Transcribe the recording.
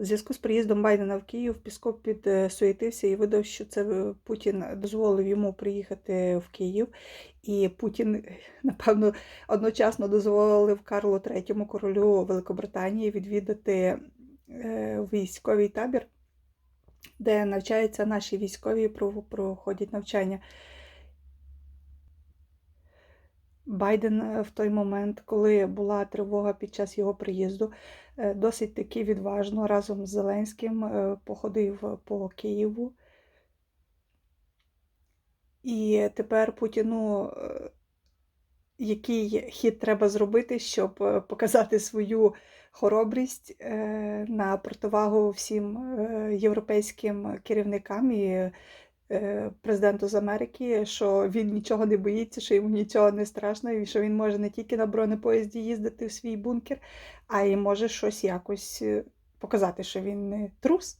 У зв'язку з приїздом Байдена в Київ Пісков підсуетився і видав, що це е, Путін дозволив йому приїхати в Київ. І Путін, напевно, одночасно дозволив Карлу III, королю Великобританії, відвідати е, військовий табір, де навчаються наші військові, про- проходять навчання. Байден е, в той момент, коли була тривога під час його приїзду, е, досить таки відважно разом з Зеленським е, походив по Києву. І тепер Путіну, який хід треба зробити, щоб показати свою хоробрість на противагу всім європейським керівникам і президенту з Америки, що він нічого не боїться, що йому нічого не страшно, і що він може не тільки на бронепоїзді їздити в свій бункер, а й може щось якось е, показати, що він не трус.